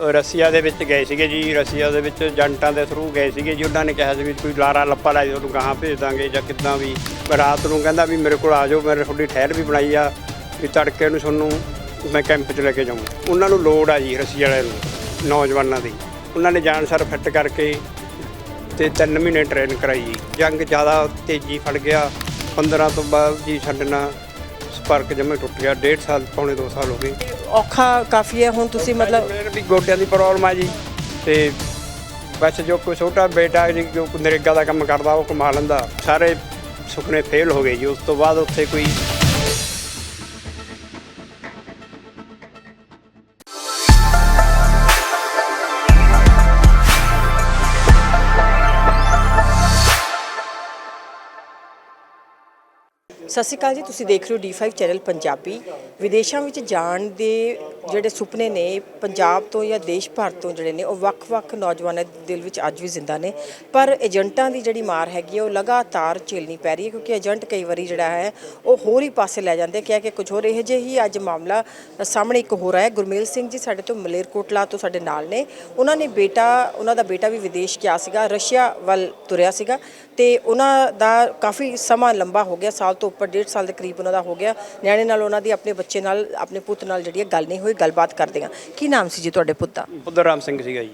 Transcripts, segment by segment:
ਰਸੀਆ ਦੇ ਵਿੱਚ ਗਏ ਸੀਗੇ ਜੀ, ਰਸੀਆ ਦੇ ਵਿੱਚ ਏਜੰਟਾਂ ਦੇ ਥਰੂ ਗਏ ਸੀਗੇ ਜੀ, ਉਹਨਾਂ ਨੇ ਕਿਹਾ ਸੀ ਵੀ ਕੋਈ ਲਾਰਾ ਲੱਪਾ ਲੈ ਤੁਹਾਨੂੰ ਗਾਹਾਂ ਭੇਜ ਦਾਂਗੇ ਜਾਂ ਕਿੱਦਾਂ ਵੀ। ਮੈਂ ਰਾਤ ਨੂੰ ਕਹਿੰਦਾ ਵੀ ਮੇਰੇ ਕੋਲ ਆ ਜਾਓ, ਮੈਂ ਤੁਹਾਡੀ ਠਹਿਰ ਵੀ ਬਣਾਈ ਆ, ਵੀ ਤੜਕੇ ਨੂੰ ਤੁਹਾਨੂੰ ਮੈਂ ਕੈਂਪ 'ਚ ਲੈ ਕੇ ਜਾਊਂ। ਉਹਨਾਂ ਨੂੰ ਲੋੜ ਆ ਜੀ ਰਸੀਆ ਵਾਲਿਆਂ ਨੂੰ, ਨੌਜਵਾਨਾਂ ਦੀ। ਉਹਨਾਂ ਨੇ ਜਾਣ ਸਰ ਫਿੱਟ ਕਰਕੇ ਤੇ 3 ਮਹੀਨੇ ਟ੍ਰੇਨ ਕਰਾਈ ਜੀ। ਜੰਗ ਜ਼ਿਆਦਾ ਤੇਜ਼ੀ ਫੜ ਗਿਆ 15 ਤੋਂ ਬਾਅਦ ਜੀ ਛੱਡਣਾ ਸੰਪਰਕ ਜਮੇ ਟੁੱਟ ਗਿਆ 1.5 ਸਾਲ ਪੌਣੇ 2 ਸਾਲ ਹੋ ਗਏ। ਔਖਾ ਕਾਫੀ ਹੈ ਹੁਣ ਤੁਸੀਂ ਮਤਲਬ ਮੇਰੇ ਵੀ ਗੋਡਿਆਂ ਦੀ ਪ੍ਰੋਬਲਮ ਆ ਜੀ। ਤੇ ਬਸ ਜੋ ਕੋਈ ਛੋਟਾ ਬੇਟਾ ਜੀ ਜੋ ਨਰੇਗਾ ਦਾ ਕੰਮ ਕਰਦਾ ਉਹ ਕਮਾ ਲੈਂਦਾ। ਸਾਰੇ ਸੁਪਨੇ ਫੇਲ ਹੋ ਗਏ ਜੀ। ਉਸ ਤੋਂ ਬਾਅਦ ਉੱਥੇ ਕੋਈ ਸਤਿ ਸ਼੍ਰੀ ਅਕਾਲ ਜੀ, ਤੁਸੀਂ ਦੇਖ ਰਹੇ ਹੋ D5 ਚੈਨਲ ਪੰਜਾਬੀ। ਵਿਦੇਸ਼ਾਂ ਵਿੱਚ ਜਾਣ ਦੇ ਜਿਹੜੇ ਸੁਪਨੇ ਨੇ ਪੰਜਾਬ ਤੋਂ ਜਾਂ ਦੇਸ਼ ਭਰ ਤੋਂ ਜਿਹੜੇ ਨੇ, ਉਹ ਵੱਖ-ਵੱਖ ਨੌਜਵਾਨਾਂ ਦੇ ਦਿਲ ਵਿੱਚ ਅੱਜ ਵੀ ਜ਼ਿੰਦਾ ਨੇ। ਪਰ ਏਜੰਟਾਂ ਦੀ ਜਿਹੜੀ ਮਾਰ ਹੈਗੀ ਹੈ ਉਹ ਲਗਾਤਾਰ ਝੇਲਣੀ ਪੈ ਰਹੀ ਹੈ ਕਿਉਂਕਿ ਏਜੰਟ ਕਈ ਵਾਰੀ ਜਿਹੜਾ ਹੈ, ਉਹ ਹੋਰ ਹੀ ਪਾਸੇ ਲੈ ਜਾਂਦੇ ਕਿਹਾ ਕਿ ਕੁਝ ਹੋਰ, ਇਹੋ ਜਿਹੇ ਹੀ ਅੱਜ ਮਾਮਲਾ ਸਾਹਮਣੇ ਇੱਕ ਹੋ ਰਿਹਾ ਹੈ। ਗੁਰਮੇਲ ਸਿੰਘ ਜੀ ਸਾਡੇ ਤੋਂ ਮਲੇਰਕੋਟਲਾ ਤੋਂ ਸਾਡੇ ਨਾਲ ਨੇ। ਉਹਨਾਂ ਨੇ ਬੇਟਾ, ਉਹਨਾਂ ਦਾ ਬੇਟਾ ਵੀ ਵਿਦੇਸ਼ ਗਿਆ ਸੀਗਾ, ਰਸ਼ੀਆ ਵੱਲ ਤੁਰਿਆ ਸੀਗਾ ਤੇ ਉਹਨਾਂ ਦਾ ਕਾਫੀ ਸਮਾਂ ਲੰਬਾ ਹੋ ਗਿਆ, ਸਾਲ ਤੋਂ ਉੱਪਰ, ਡੇਢ ਸਾਲ ਦੇ ਕਰੀਬ ਉਹਨਾਂ ਦਾ ਹੋ ਗਿਆ। ਨਿਆਣੇ ਨਾਲ ਉਹਨਾਂ ਦੀ ਆਪਣੇ ਬੱਚੇ ਨਾਲ, ਆਪਣੇ ਪੁੱਤ ਨਾਲ ਜਿਹੜੀ ਹੈ ਗੱਲ ਨਹੀਂ ਹੋਈ। ਗੱਲਬਾਤ ਕਰਦੇ ਆ ਕੀ ਨਾਮ ਸੀ ਜੀ ਤੁਹਾਡੇ ਪੁੱਤ ਦਾ? ਰਾਮ ਸਿੰਘ ਸੀਗਾ ਜੀ।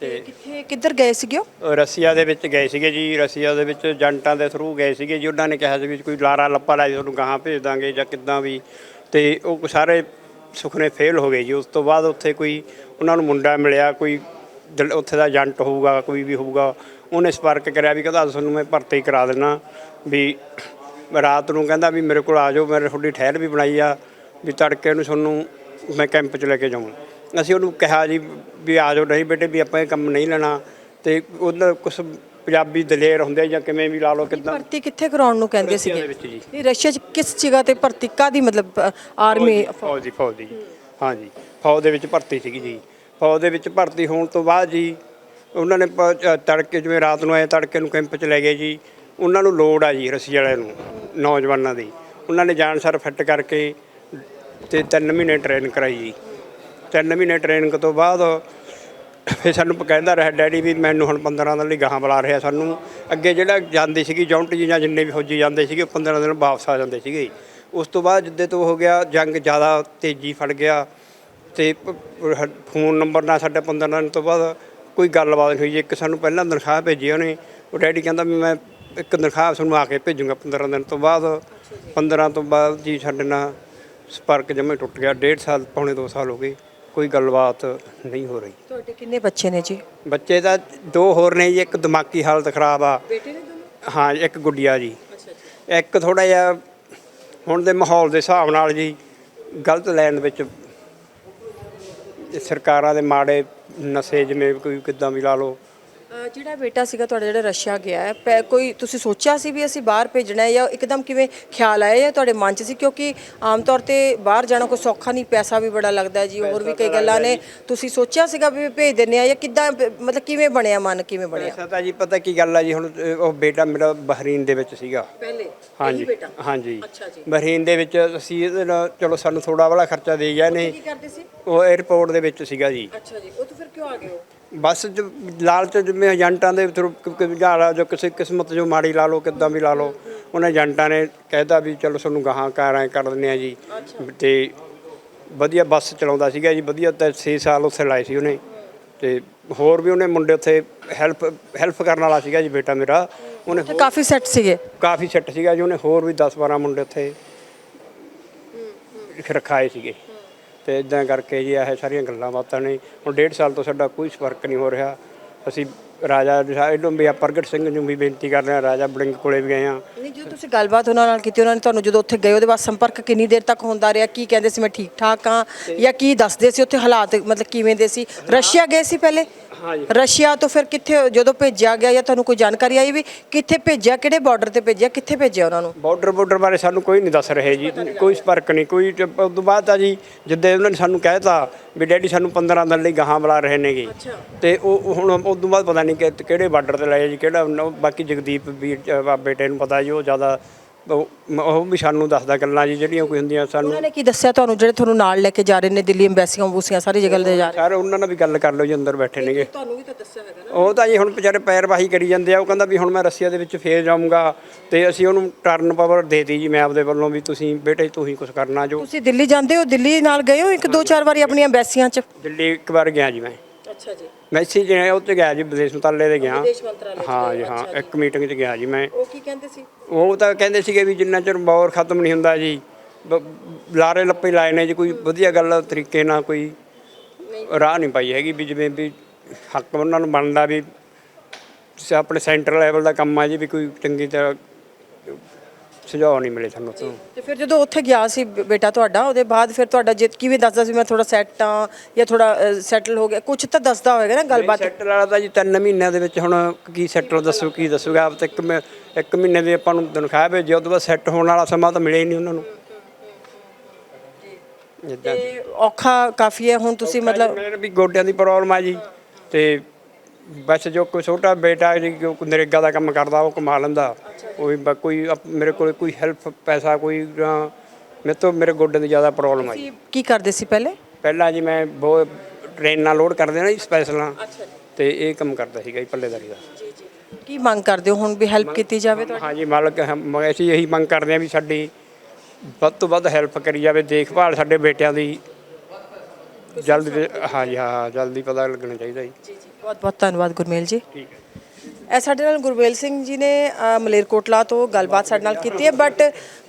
ਤੇ ਕਿੱਥੇ ਕਿੱਧਰ ਗਏ ਸੀਗੇ ਉਹ? ਉਹ ਰਸੀਆ ਦੇ ਵਿੱਚ ਗਏ ਸੀਗੇ ਜੀ। ਰਸੀਆ ਦੇ ਵਿੱਚ ਏਜੰਟਾਂ ਦੇ ਥਰੂ ਗਏ ਸੀਗੇ ਜੀ। ਉਹਨਾਂ ਨੇ ਕਿਹਾ ਸੀ ਵੀ ਕੋਈ ਲਾਰਾ ਲੱਪਾ ਲੈ ਤੁਹਾਨੂੰ ਗਾਹਾਂ ਭੇਜ ਦਾਂਗੇ ਜਾਂ ਕਿੱਦਾਂ ਵੀ। ਤੇ ਉਹ ਸਾਰੇ ਸੁਪਨੇ ਫੇਲ ਹੋ ਗਏ ਜੀ। ਉਸ ਤੋਂ ਬਾਅਦ ਉੱਥੇ ਕੋਈ ਉਹਨਾਂ ਨੂੰ ਮੁੰਡਾ ਮਿਲਿਆ ਕੋਈ ਦਿਲ- ਉੱਥੇ ਦਾ ਏਜੰਟ ਹੋਊਗਾ ਕੋਈ ਵੀ ਹੋਊਗਾ। ਉਹਨੇ ਸੰਪਰਕ ਕਰਿਆ ਵੀ ਕਹਿੰਦਾ ਤੁਹਾਨੂੰ ਮੈਂ ਭਰਤੀ ਕਰਾ ਦੇਣਾ ਵੀ ਰਾਤ ਨੂੰ ਕਹਿੰਦਾ ਵੀ ਮੇਰੇ ਕੋਲ ਆ ਜਾਓ ਮੇਰੇ ਤੁਹਾਡੀ ਠਹਿਰ ਵੀ ਬਣਾਈ ਆ। ਵੀ ਤੜਕੇ ਨੂੰ ਤੁਹਾਨੂੰ ਮੈਂ ਕੈਂਪ 'ਚ ਲੈ ਕੇ ਜਾਊਂ ਅਸੀਂ ਉਹਨੂੰ ਕਿਹਾ ਜੀ ਵੀ ਆ ਜਾਓ ਨਹੀਂ ਬੇਟੇ ਵੀ ਆਪਾਂ ਇਹ ਕੰਮ ਨਹੀਂ ਲੈਣਾ। ਤੇ ਉਹਨਾਂ ਕੁਝ ਪੰਜਾਬੀ ਦਲੇਰ ਹੁੰਦੇ ਜਾਂ ਕਿਵੇਂ ਵੀ ਲਾ ਲਓ ਕਿਦਾਂ। ਭਰਤੀ ਕਿੱਥੇ ਕਰਾਉਣ ਨੂੰ ਕਹਿੰਦੇ ਸੀਗੇ। ਇਹ ਰਸ਼ੀਆ 'ਚ ਕਿਸ ਜਗ੍ਹਾ ਤੇ ਭਰਤੀ ਕਾਦੀ ਮਤਲਬ ਆਰਮੀ ਫੌਜ ਦੀ ਫੌਜ ਦੀ ਹਾਂਜੀ ਫੌਜ ਦੇ ਵਿੱਚ ਭਰਤੀ ਸੀਗੀ ਜੀ। ਫੌਜ ਦੇ ਵਿੱਚ ਭਰਤੀ ਹੋਣ ਤੋਂ ਬਾਅਦ ਜੀ ਉਹਨਾਂ ਨੇ ਤੜਕੇ ਜਿਵੇਂ ਰਾਤ ਨੂੰ ਆਏ ਤੜਕੇ ਨੂੰ ਕੈਂਪ 'ਚ ਲੈ ਗਏ ਜੀ। ਉਹਨਾਂ ਨੂੰ ਲੋੜ ਆ ਜੀ ਰਸੀ ਵਾਲਿਆਂ ਨੂੰ ਨੌਜਵਾਨਾਂ ਦੀ। ਉਹਨਾਂ ਨੇ ਜਾਣ ਸਰ ਫਿੱਟ ਕਰਕੇ ਤੇ 3 ਮਹੀਨੇ ਟ੍ਰੇਨ ਕਰਾਈ ਜੀ। 3 ਮਹੀਨੇ ਟ੍ਰੇਨਿੰਗ ਤੋਂ ਬਾਅਦ ਫਿਰ ਸਾਨੂੰ ਕਹਿੰਦਾ ਰਿਹਾ ਡੈਡੀ ਵੀ ਮੈਨੂੰ ਹੁਣ 15 ਦਿਨ ਲਈ ਗਾਹਾਂ ਬੁਲਾ ਰਿਹਾ ਸਾਨੂੰ। ਅੱਗੇ ਜਿਹੜਾ ਜਾਂਦੀ ਸੀਗੀ, ਜੌਂਟ ਜੀ ਜਾਂ ਜਿੰਨੇ ਵੀ ਫੌਜੀ ਜਾਂਦੇ ਸੀਗੇ, ਉਹ 15 ਦਿਨ ਵਾਪਸ ਆ ਜਾਂਦੇ ਸੀਗੇ। ਉਸ ਤੋਂ ਬਾਅਦ ਜਿੱਦੇ ਤੋਂ ਹੋ ਗਿਆ, ਜੰਗ ਜ਼ਿਆਦਾ ਤੇਜ਼ੀ ਫੜ ਗਿਆ ਤੇ ਫੋਨ ਨੰਬਰ ਨਾਲ ਸਾਡਾ 15 ਦਿਨ ਤੋਂ ਬਾਅਦ ਕੋਈ ਗੱਲਬਾਤ ਨਹੀਂ ਹੋਈ ਜੀ। ਇੱਕ ਸਾਨੂੰ ਪਹਿਲਾਂ ਤਨਖਾਹ ਭੇਜੀ ਉਹਨੇ। ਉਹ ਡੈਡੀ ਕਹਿੰਦਾ ਵੀ ਮੈਂ ਇੱਕ ਤਨਖਾਹ ਤੁਹਾਨੂੰ ਆ ਕੇ ਭੇਜੂੰਗਾ 15 ਦਿਨ ਤੋਂ ਬਾਅਦ। 15 ਤੋਂ ਬਾਅਦ ਜੀ ਸਾਡੇ ਨਾਲ ਸੰਪਰਕ ਜਮੇ ਟੁੱਟ ਗਿਆ 1.5 ਸਾਲ ਪੌਣੇ 2 ਸਾਲ ਹੋ ਗਏ ਕੋਈ ਗੱਲਬਾਤ ਨਹੀਂ ਹੋ ਰਹੀ। ਤੁਹਾਡੇ ਕਿੰਨੇ ਬੱਚੇ ਨੇ ਜੀ? ਬੱਚੇ ਤਾਂ ਦੋ ਹੋਰ ਨੇ ਜੀ ਇੱਕ ਦਿਮਾਗੀ ਹਾਲਤ ਖਰਾਬ ਆ। ਬੇਟੇ ਨੇ ਦੋਨੋਂ? ਹਾਂ ਇੱਕ ਗੁੱਡੀਆ ਜੀ। ਇੱਕ ਥੋੜਾ ਜਿਹਾ ਹੁਣ ਦੇ ਮਾਹੌਲ ਦੇ ਹਿਸਾਬ ਨਾਲ ਜੀ ਗਲਤ ਲਾਈਨ ਵਿੱਚ ਸਰਕਾਰਾਂ ਦੇ ਮਾੜੇ ਨਸ਼ੇ ਜਿਵੇਂ ਕੋਈ ਕਿੱਦਾਂ ਵੀ ਲਾ ਲਓ ਜਿਹੜਾ ਬੇਟਾ ਸੀਗਾ ਤੁਹਾਡਾ ਜਿਹੜਾ ਰਸ਼ੀਆ ਗਿਆ ਹੈ ਪੈ- ਕੋਈ ਤੁਸੀਂ ਸੋਚਿਆ ਸੀ ਵੀ ਅਸੀਂ ਬਾਹਰ ਭੇਜਣਾ ਹੈ ਜਾਂ ਇੱਕਦਮ ਕਿਵੇਂ ਖਿਆਲ ਆਇਆ ਜਾਂ ਤੁਹਾਡੇ ਮਨ 'ਚ ਸੀ? ਕਿਉਂਕਿ ਆਮ ਤੌਰ ਤੇ ਬਾਹਰ ਜਾਣਾ ਕੋਈ ਸੌਖਾ ਨਹੀਂ ਪੈਸਾ ਵੀ ਬੜਾ ਲੱਗਦਾ ਹੈ ਜੀ ਹੋਰ ਵੀ ਕਈ ਗੱਲਾਂ ਨੇ। ਤੁਸੀਂ ਸੋਚਿਆ ਸੀਗਾ ਵੀ ਭੇਜ ਦਿੰਨੇ ਆ ਜਾਂ ਕਿੱਦਾਂ ਮਤਲਬ ਕਿਵੇਂ ਬਣਿਆ ਮਨ ਕਿਵੇਂ ਬਣਿਆ? ਐਸਾ ਤਾਂ ਜੀ ਪਤਾ ਕੀ ਗੱਲ ਆ ਜੀ ਹੁਣ ਅਹ, ਉਹ ਬੇਟਾ ਮੇਰਾ ਬਹਰੀਨ ਦੇ ਵਿੱਚ ਸੀਗਾ। ਪਹਿਲੇ ਹਾਂਜੀ ਹਾਂਜੀ। ਅੱਛਾ ਜੀ। ਬਹਰੀਨ ਦੇ ਵਿੱਚ ਅਸੀਂ ਇਹਦੇ ਨਾਲ ਚਲੋ ਸਾਨੂੰ ਥੋੜਾ ਵਾਲਾ ਖਰਚਾ ਦੇ ਗਿਆ ਨੇ ਕੀ ਕਰਦੇ ਸੀ? ਉਹ 에어ਪੋਰਟ ਦੇ ਵਿੱਚ ਸੀਗਾ ਜੀ। ਅੱਛਾ ਜੀ ਉਹ ਤਾਂ ਫਿਰ ਕਿਉਂ ਆ ਗਏ ਹੋ ਬਸ ਜ- ਲਾਲਚ ਜਿਵੇਂ ਏਜੰਟਾਂ ਦੇ ਥਰੂ ਵਿਚਾਰਾ ਜੋ ਕਿਸੇ ਕਿਸਮਤ ਜੋ ਮਾੜੀ ਲਾ ਲਓ ਕਿੱਦਾਂ ਵੀ ਲਾ ਲਓ ਉਹਨਾਂ ਏਜੰਟਾਂ ਨੇ ਕਹਿਤਾ ਵੀ ਚਲੋ ਤੁਹਾਨੂੰ ਗਾਹਾਂ ਕਾਰਾਂ ਕਰ ਦਿੰਦੇ ਆ ਜੀ। ਤੇ ਵਧੀਆ ਬੱਸ ਚਲਾਉਂਦਾ ਸੀਗਾ ਜੀ ਵਧੀਆ ਤਾਂ 6 ਸਾਲ ਉੱਥੇ ਲਾਏ ਸੀ ਉਹਨੇ। ਤੇ ਹੋਰ ਵੀ ਉਹਨੇ ਮੁੰਡੇ ਉੱਥੇ ਹੈਲਪ ਹੈਲਪ ਕਰਨ ਵਾਲਾ ਸੀਗਾ ਜੀ ਬੇਟਾ ਮੇਰਾ। ਉਹਨੇ ਕਾਫੀ ਸੈੱਟ ਸੀਗੇ? ਕਾਫੀ ਸੈੱਟ ਸੀਗਾ ਜੀ ਉਹਨੇ ਹੋਰ ਵੀ 10 12 ਮੁੰਡੇ ਉੱਥੇ ਰਖਾਏ ਸੀਗੇ। ਤੇ ਇਦਾਂ ਕਰਕੇ ਜੀ ਇਹ ਸਾਰੀਆਂ ਗੱਲਾਂ ਬਾਤਾਂ ਨੇ। ਹੁਣ ਡੇਢ ਸਾਲ ਤੋਂ ਸਾਡਾ ਕੋਈ ਸੰਪਰਕ ਨਹੀਂ ਹੋ ਰਿਹਾ। ਅਸੀਂ ਰਾਜਾ ਇਹਨੂੰ ਵੀ ਆ ਪ੍ਰਗਟ ਸਿੰਘ ਨੂੰ ਵੀ ਬੇਨਤੀ ਕਰ ਰਹੇ ਹਾਂ ਰਾਜਾ ਬੜਿੰਗ ਕੋਲੇ ਵੀ ਗਏ ਹਾਂ। ਨਹੀਂ ਜੋ ਤੁਸੀਂ ਗੱਲਬਾਤ ਉਹਨਾਂ ਨਾਲ ਕੀਤੀ ਉਹਨਾਂ ਨੇ ਤੁਹਾਨੂੰ ਜਦੋਂ ਉੱਥੇ ਗਏ ਉਹਦੇ ਬਾਅਦ ਸੰਪਰਕ ਕਿੰਨੀ ਦੇਰ ਤੱਕ ਹੁੰਦਾ ਰਿਹਾ? ਕੀ ਕਹਿੰਦੇ ਸੀ ਮੈਂ ਠੀਕ ਠਾਕ ਹਾਂ ਜਾਂ ਕੀ ਦੱਸਦੇ ਸੀ ਉੱਥੇ ਹਾਲਾਤ ਮਤਲਬ ਕਿਵੇਂ ਦੇ ਸੀ? ਰਸ਼ੀਆ ਗਏ ਸੀ ਪਹਿਲੇ? ਹਾਂਜੀ। ਰਸ਼ੀਆ ਤੋਂ ਫਿਰ ਕਿੱਥੇ ਜਦੋਂ ਭੇਜਿਆ ਗਿਆ ਜਾਂ ਤੁਹਾਨੂੰ ਕੋਈ ਜਾਣਕਾਰੀ ਆਈ ਵੀ ਕਿੱਥੇ ਭੇਜਿਆ ਕਿਹੜੇ ਬਾਰਡਰ ਤੇ ਭੇਜਿਆ ਕਿੱਥੇ ਭੇਜਿਆ ਉਹਨਾਂ ਨੂੰ? ਬਾਰਡਰ ਬਾਰਡਰ ਬਾਰੇ ਸਾਨੂੰ ਕੋਈ ਨਹੀਂ ਦੱਸ ਰਹੇ ਜੀ ਕੋਈ ਸੰਪਰਕ ਨਹੀਂ ਕੋਈ ਤੇ ਉਸ ਤੋਂ ਬਾਅਦ ਤਾਂ ਜੀ ਜਿੱਦੇ ਉਹਨਾਂ ਨੇ ਸਾਨੂੰ ਕਹਿਤਾ ਵੀ ਡੈਡੀ ਸਾਨੂੰ 15 ਦਿਨ ਲਈ ਗਾਹਾਂ ਬੁਲਾ ਰਹੇ ਨੇਗੇ। ਤੇ ਉਹ ਹੁਣ ਉਸ ਤੋਂ ਬਾਅਦ ਪਤਾ ਨਹੀਂ ਕਿ ਕਿਹੜੇ ਬਾਰਡਰ ਤੇ ਲਾਏ ਜੀ ਕਿਹੜਾ ਬਾਕੀ ਜਗਦੀਪ ਵੀ ਅ, ਬੇਟੇ ਨੂੰ ਪਤਾ ਜੀ ਉਹ ਜ਼ਿਆਦਾ ਉਹ ਉਹ ਵੀ ਸਾਨੂੰ ਦੱਸਦਾ ਗੱਲਾਂ ਜੀ ਜਿਹੜੀਆਂ ਕੋਈ ਹੁੰਦੀਆਂ ਸਾਨੂੰ ਉਹਨਾਂ ਨੇ ਕੀ ਦੱਸਿਆ ਤੁਹਾਨੂੰ ਜਿਹੜੇ ਤੁਹਾਨੂੰ ਨਾਲ ਲੈ ਕੇ ਜਾ ਰਹੇ ਨੇ ਦਿੱਲੀ ਐਮਬੈਸੀਆਂ ਬੂਸੀਆਂ ਸਾਰੀ ਜਗ੍ਹਾ ਲੈ ਜਾ ਰਹੇ? ਸਰ ਉਹਨਾਂ ਨਾਲ ਵੀ ਗੱਲ ਕਰ ਲਓ ਜੀ ਅੰਦਰ ਬੈਠੇ ਨੇਗੇ। ਤੁਹਾਨੂੰ ਵੀ ਤਾਂ ਦੱਸਿਆ ਹੈਗਾ ਨਾ। ਉਹ ਤਾਂ ਜੀ ਹੁਣ ਵਿਚਾਰੇ ਪੈਰਵਾਹੀ ਕਰੀ ਜਾਂਦੇ ਆ ਉਹ ਕਹਿੰਦਾ ਵੀ ਹੁਣ ਮੈਂ ਰੱਸੀਆ ਦੇ ਵਿੱਚ ਫੇਰ ਜਾਊਂਗਾ ਤੇ ਅਸੀਂ ਉਹਨੂੰ ਟਰਨ ਪਾਵਰ ਦੇਤੀ ਜੀ ਮੈਂ ਆਪਦੇ ਵੱਲੋਂ ਵੀ ਤੁਸੀਂ ਬੇਟੇ ਤੂੰ ਹੀ ਕੁਝ ਕਰਨਾ ਜੋ। ਤੁਸੀਂ ਦਿੱਲੀ ਜਾਂਦੇ ਹੋ ਦਿੱਲੀ ਨਾਲ ਗਏ ਹੋ ਇੱਕ ਦੋ ਚਾਰ ਵਾਰੀ ਆਪਣੀਆਂ ਐਮਬੈਸੀਆਂ 'ਚ? ਦਿੱਲੀ ਇੱਕ ਵਾਰ ਗਿਆ ਜੀ ਮੈਂ। ਅੱਛਾ ਜੀ। ਮੈਸੇਜ ਹੈ ਉਹ ਗਿਆ ਜੀ ਵਿਦੇਸ਼ ਮੰਤਰਾਲੇ ਦੇ ਗਿਆ। ਵਿਦੇਸ਼ ਮੰਤਰਾਲੇ 'ਚ ਹਾਂ ਗਏ, ਜੀ ਹਾਂ ਅੱਛਾ ਇੱਕ ਮੀਟਿੰਗ 'ਚ ਗਿਆ ਜੀ ਮੈਂ। ਉਹ ਕੀ ਕਹਿੰਦੇ ਸੀ? ਉਹ ਤਾਂ ਕਹਿੰਦੇ ਸੀਗੇ ਵੀ ਜਿੰਨਾ ਚਿਰ ਬੌਰ ਖਤਮ ਨਹੀਂ ਹੁੰਦਾ ਜੀ ਬ- ਲਾਰੇ ਲੱਪੇ ਲਾਏ ਨੇ ਜੀ ਕੋਈ ਵਧੀਆ ਗੱਲ ਤਰੀਕੇ ਨਾਲ ਕੋਈ ਰਾਹ ਨਹੀਂ ਪਾਈ ਹੈਗੀ ਵੀ ਜਿਵੇਂ ਵੀ ਹੱਕ ਉਹਨਾਂ ਨੂੰ ਬਣਦਾ ਵੀ ਸ- ਆਪਣੇ ਸੈਂਟਰ ਲੈਵਲ ਦਾ ਕੰਮ ਆ ਜੀ ਵੀ ਕੋਈ ਚੰਗੀ ਤਰ੍ਹਾਂ ਸੁਝਾਅ ਨਹੀਂ ਮਿਲੇ ਸਾਨੂੰ ਤੋਂ ਤੇ ਫਿਰ ਜਦੋਂ ਉੱਥੇ ਗਿਆ ਸੀ ਬ- ਬੇਟਾ ਤੁਹਾਡਾ ਉਹਦੇ ਬਾਅਦ ਫਿਰ ਤੁਹਾਡਾ ਜਿੱਤ ਕਿਵੇਂ ਦੱਸਦਾ ਸੀ ਮੈਂ ਥੋੜਾ ਸੈੱਟ ਆ ਜਾਂ ਥੋੜਾ ਸੈਟਲ ਹੋ ਗਿਆ ਕੁਝ ਤਾਂ ਦੱਸਦਾ ਹੋਵੇਗਾ ਨਾ ਗੱਲਬਾਤ। ਸੈਟਲ ਵਾਲਾ ਤਾਂ ਜੀ ਤਿੰਨ ਮਹੀਨਿਆਂ ਦੇ ਵਿੱਚ ਹੁਣ ਕੀ ਸੈਟਲ ਦੱਸੋ ਕੀ ਦੱਸੂਗਾ ਆਪ ਤਾਂ ਇੱਕ ਇੱਕ ਮਹੀਨੇ ਦੇ ਆਪਾਂ ਨੂੰ ਤਨਖਾਹ ਭੇਜੀ ਉਦੋਂ ਬਾਅਦ ਸੈੱਟ ਹੋਣ ਵਾਲਾ ਸਮਾਂ ਤਾਂ ਮਿਲਿਆ ਹੀ ਨਹੀਂ ਉਹਨਾਂ ਨੂੰ। ਜਿੱਦਾਂ ਤੇ ਔਖਾ ਕਾਫੀ ਹੈ ਹੁਣ ਤੁਸੀਂ ਮਤਲਬ ਮੇਰੇ ਵੀ ਗੋਡਿਆਂ ਦੀ ਪ੍ਰੋਬਲਮ ਆ ਜੀ ਤੇ ਬਸ ਜੋ ਕੋਈ ਛੋਟਾ ਬੇਟਾ ਜੀ ਜੋ ਨਰੇਗਾ ਦਾ ਕੰਮ ਕਰਦਾ ਉਹ ਕਮਾ ਲੈਂਦਾ। ਕੋਈ ਬ- ਕੋਈ ਅਪ- ਮੇਰੇ ਕੋਲ ਕੋਈ ਹੈਲਪ ਪੈਸਾ ਕੋਈ ਅ, ਮੇਰੇ ਤੋਂ ਮੇਰੇ ਗੋਡਿਆਂ ਦੀ ਜ਼ਿਆਦਾ ਪ੍ਰੋਬਲਮ ਆ ਜੀ ਕੀ- ਕਰਦੇ ਸੀ ਪਹਿਲੇ? ਪਹਿਲਾਂ ਜੀ ਮੈਂ ਬਹੁਤ ਟ੍ਰੇਨਾਂ ਲੋਡ ਕਰਦੇ ਨਾ ਜੀ ਸਪੈਸ਼ਲਾਂ ਤੇ ਇਹ ਕੰਮ ਕਰਦਾ ਸੀਗਾ ਜੀ ਪੱਲੇਦਾਰੀ ਦਾ। ਕੀ ਮੰਗ ਕਰਦੇ ਹੋ? ਹੁਣ ਵੀ ਹੈਲਪ ਕੀਤੀ ਜਾਵੇ ਤੁਹਾਡੀ? ਹਾਂਜੀ ਮਾਲਕ ਹਮ- ਅਸੀਂ ਇਹੀ ਮੰਗ ਕਰਦੇ ਹਾਂ ਵੀ ਸਾਡੀ ਵੱਧ ਤੋਂ ਵੱਧ ਹੈਲਪ ਕਰੀ ਜਾਵੇ ਦੇਖਭਾਲ ਸਾਡੇ ਬੇਟਿਆਂ ਦੀ ਜਲਦੀ ਹਾਂਜੀ ਹਾਂ ਜਲਦੀ ਪਤਾ ਲੱਗਣਾ ਚਾਹੀਦਾ ਜੀ। ਜੀ ਜੀ। ਬਹੁਤ ਬਹੁਤ ਧੰਨਵਾਦ ਗੁਰਮੇਲ ਜੀ। ਠੀਕ ਹੈ। ਇਹ ਸਾਡੇ ਨਾਲ ਗੁਰਮੇਲ ਸਿੰਘ ਜੀ ਨੇ ਅ, ਮਲੇਰਕੋਟਲਾ ਤੋਂ ਗੱਲਬਾਤ ਸਾਡੇ ਨਾਲ ਕੀਤੀ ਹੈ ਬਟ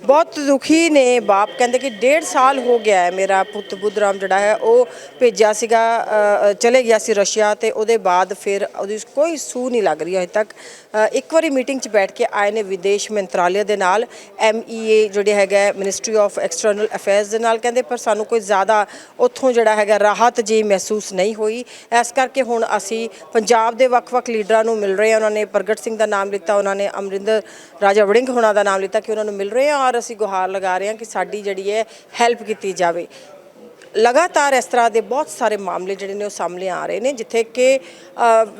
ਬਹੁਤ ਦੁਖੀ ਨੇ ਬਾਪ। ਕਹਿੰਦੇ ਕਿ ਡੇਢ ਸਾਲ ਹੋ ਗਿਆ ਹੈ ਮੇਰਾ ਪੁੱਤ ਬੁੱਧਰਾਮ ਜਿਹੜਾ ਹੈ ਉਹ ਭੇਜਿਆ ਸੀਗਾ ਅ, ਅ, ਚਲੇ ਗਿਆ ਸੀ ਰਸ਼ੀਆ ਤੇ ਉਹਦੇ ਬਾਅਦ ਫਿਰ ਉਹਦੀ ਕੋਈ ਸੂ ਨਹੀਂ ਲੱਗ ਰਹੀ ਅਜੇ ਤੱਕ। ਅ, ਇੱਕ ਵਾਰੀ ਮੀਟਿੰਗ 'ਚ ਬੈਠ ਕੇ ਆਏ ਨੇ ਵਿਦੇਸ਼ ਮੰਤਰਾਲੇ ਦੇ ਨਾਲ ਐਮਈਏ ਜਿਹੜੇ ਹੈਗਾ ਮਿਨਿਸਟਰੀ ਆਫ ਐਕਸਟਰਨਲ ਅਫੇਅਰਸ ਦੇ ਨਾਲ। ਕਹਿੰਦੇ ਪਰ ਸਾਨੂੰ ਕੋਈ ਜ਼ਿਆਦਾ ਉੱਥੋਂ ਜਿਹੜਾ ਹੈਗਾ ਰਾਹਤ ਜੀ ਮਹਿਸੂਸ ਨਹੀਂ ਹੋਈ। ਇਸ ਕਰਕੇ ਹੁਣ ਅਸੀਂ ਪੰਜਾਬ ਦੇ ਵੱਖ-ਵੱਖ ਲੀਡਰਾਂ ਨੂੰ ਮਿਲ ਰਹੇ ਹਾਂ ਉਹਨਾਂ ਨੇ ਪ੍ਰਗਟ ਸਿੰਘ ਦਾ ਨਾਮ ਲਿੱਤਾ ਉਹਨਾਂ ਨੇ ਅਮਰਿੰਦਰ ਰਾਜਾ ਵੜਿੰਗ ਹੋਣਾ ਦਾ ਨਾਮ ਲਿੱਤਾ ਕਿ ਉਹਨਾਂ ਨੂੰ ਮਿਲ ਰਹੇ ਹਾਂ ਔਰ ਅਸੀਂ ਗੁਹਾਰ ਲਗਾ ਰਹੇ ਹਾਂ ਕਿ ਸਾਡੀ ਜਿਹੜੀ ਹੈ ਹੈਲਪ ਕੀਤੀ ਜਾਵੇ ਲਗਾਤਾਰ ਇਸ ਤਰ੍ਹਾਂ ਦੇ ਬਹੁਤ ਸਾਰੇ ਮਾਮਲੇ ਜਿਹੜੇ ਨੇ ਉਹ ਸਾਹਮਣੇ ਆ ਰਹੇ ਨੇ ਜਿੱਥੇ ਕਿ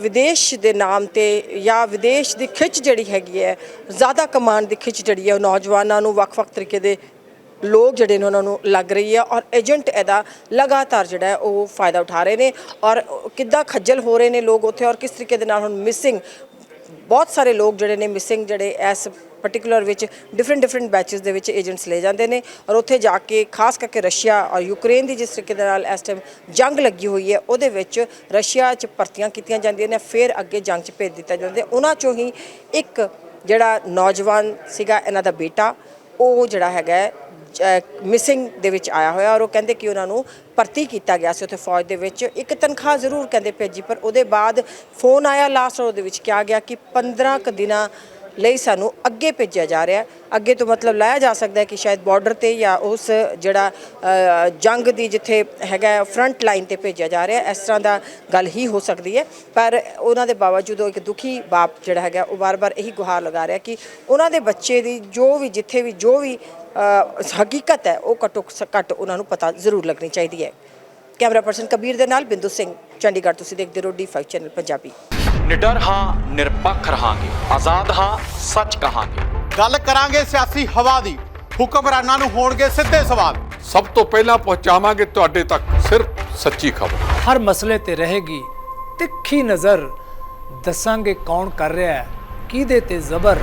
ਵਿਦੇਸ਼ ਦੇ ਨਾਮ ਤੇ ਜਾਂ ਵਿਦੇਸ਼ ਦੀ ਖਿੱਚ ਜਿਹੜੀ ਹੈਗੀ ਹੈ ਜ਼ਿਆਦਾ ਕਮਾਂਡ ਦੀ ਖਿੱਚ ਜਿਹੜੀ ਹੈ ਉਹ ਨੌਜਵਾਨਾਂ ਨੂੰ ਵੱਖ-ਵੱਖ ਤਰੀਕੇ ਦੇ ਲੋਕ ਜਿਹੜੇ ਨੇ ਉਹਨਾਂ ਨੂੰ ਲੱਗ ਰਹੀ ਹੈ ਔਰ ਏਜੰਟ ਇਹਦਾ ਲਗਾਤਾਰ ਜਿਹੜਾ ਹੈ ਉਹ ਫਾਇਦਾ ਉਠਾ ਰਹੇ ਨੇ ਔਰ ਕਿੱਦਾਂ ਖੱਜਲ ਹੋ ਰਹੇ ਨੇ ਲੋਕ ਉੱਥੇ ਔਰ ਕਿਸ ਤਰੀਕੇ ਦੇ ਨਾਲ ਹੁਣ ਮਿਸਿੰਗ ਬਹੁਤ ਸਾਰੇ ਲੋਕ ਜਿਹੜੇ ਨੇ ਮਿਸਿੰਗ ਜਿਹੜੇ ਇਸ ਪਾਰਟਿਕੂਲਰ ਵਿੱਚ ਡਿਫਰੈਂਟ ਡਿਫਰੈਂਟ ਬੈਚਸ ਦੇ ਵਿੱਚ ਏਜੰਟਸ ਲੈ ਜਾਂਦੇ ਨੇ ਔਰ ਉੱਥੇ ਜਾ ਕੇ ਖਾਸ ਕਰਕੇ ਰਸ਼ੀਆ ਔਰ ਯੂਕਰੇਨ ਦੀ ਜਿਸ ਤਰੀਕੇ ਦੇ ਨਾਲ ਇਸ ਟਾਈਮ ਜੰਗ ਲੱਗੀ ਹੋਈ ਹੈ, ਉਹਦੇ ਵਿੱਚ ਰਸ਼ੀਆ 'ਚ ਭਰਤੀਆਂ ਕੀਤੀਆਂ ਜਾਂਦੀਆਂ ਨੇ, ਫਿਰ ਅੱਗੇ ਜੰਗ 'ਚ ਭੇਜ ਦਿੱਤਾ ਜਾਂਦਾ ਉਹਨਾਂ 'ਚੋਂ ਹੀ ਇੱਕ ਜਿਹੜਾ ਨੌਜਵਾਨ ਸੀਗਾ, ਇਹਨਾਂ ਦਾ ਬੇਟਾ, ਉਹ ਜਿਹੜਾ ਹੈਗਾ ਮਿਸਿੰਗ ਦੇ ਵਿੱਚ ਆਇਆ ਹੋਇਆ ਔਰ ਉਹ ਕਹਿੰਦੇ ਕਿ ਉਹਨਾਂ ਨੂੰ ਭਰਤੀ ਕੀਤਾ ਗਿਆ ਸੀ ਉੱਥੇ ਫੌਜ ਦੇ ਵਿੱਚ। ਇੱਕ ਤਨਖਾਹ ਜ਼ਰੂਰ ਕਹਿੰਦੇ ਭੇਜੀ, ਪਰ ਉਹਦੇ ਬਾਅਦ ਫੋਨ ਆਇਆ ਲਾਸਟ ਉਹਦੇ ਵਿੱਚ ਕਿਹਾ ਗਿਆ ਕਿ 15 ਕੁ ਦਿਨਾਂ ਲਈ ਸਾਨੂੰ ਅੱਗੇ ਭੇਜਿਆ ਜਾ ਰਿਹਾ ਅੱਗੇ ਤੋਂ ਮਤਲਬ ਲਾਇਆ ਜਾ ਸਕਦਾ ਹੈ ਕਿ ਸ਼ਾਇਦ ਬਾਰਡਰ ਤੇ ਜਾਂ ਉਸ ਜਿਹੜਾ ਜੰਗ ਦੀ ਜਿੱਥੇ ਹੈਗਾ ਫਰੰਟ ਲਾਈਨ ਤੇ ਭੇਜਿਆ ਜਾ ਰਿਹਾ ਇਸ ਤਰ੍ਹਾਂ ਦਾ ਗੱਲ ਹੀ ਹੋ ਸਕਦੀ ਹੈ। ਪਰ ਉਹਨਾਂ ਦੇ ਬਾਵਜੂਦ ਉਹ ਇੱਕ ਦੁਖੀ ਬਾਪ ਜਿਹੜਾ ਹੈਗਾ ਉਹ ਵਾਰ-ਵਾਰ ਇਹੀ ਗੁਹਾਰ ਲਗਾ ਰਿਹਾ ਕਿ ਉਹਨਾਂ ਦੇ ਬੱਚੇ ਦੀ ਜੋ ਵੀ, ਜਿੱਥੇ ਵੀ ਜੋ ਵੀ ਹਕੀਕਤ ਹੈ ਉਹ ਘੱਟੋ ਘੱਟ ਉਹਨਾਂ ਨੂੰ ਪਤਾ ਜ਼ਰੂਰ ਲੱਗਣੀ ਚਾਹੀਦੀ ਹੈ। ਕੈਮਰਾ ਪਰਸਨ ਕਬੀਰ ਦੇ ਨਾਲ ਬਿੰਦੂ ਸਿੰਘ ਚੰਡੀਗੜ੍ਹ ਤੁਸੀਂ ਦੇਖਦੇ ਰਹੋ ਡੀ5 ਚੈਨਲ ਪੰਜਾਬੀ। ਨਿਡਰ ਹਾਂ ਨਿਰਪੱਖ ਰਹਾਂਗੇ ਆਜ਼ਾਦ ਹਾਂ ਸੱਚ ਕਹਾਂਗੇ। ਗੱਲ ਕਰਾਂਗੇ ਸਿਆਸੀ ਹਵਾ ਦੀ ਹੁਕਮਰਾਨਾਂ ਨੂੰ ਹੋਣਗੇ ਸਿੱਧੇ ਸਵਾਲ। ਸਭ ਤੋਂ ਪਹਿਲਾਂ ਪਹੁੰਚਾਵਾਂਗੇ ਤੁਹਾਡੇ ਤੱਕ ਸਿਰਫ ਸੱਚੀ ਖਬਰ। ਹਰ ਮਸਲੇ ਤੇ ਰਹੇਗੀ ਤਿੱਖੀ ਨਜ਼ਰ ਦੱਸਾਂਗੇ ਕੌਣ ਕਰ ਰਿਹਾ ਹੈ ਕਿਹਦੇ ਤੇ ਜ਼ਬਰ।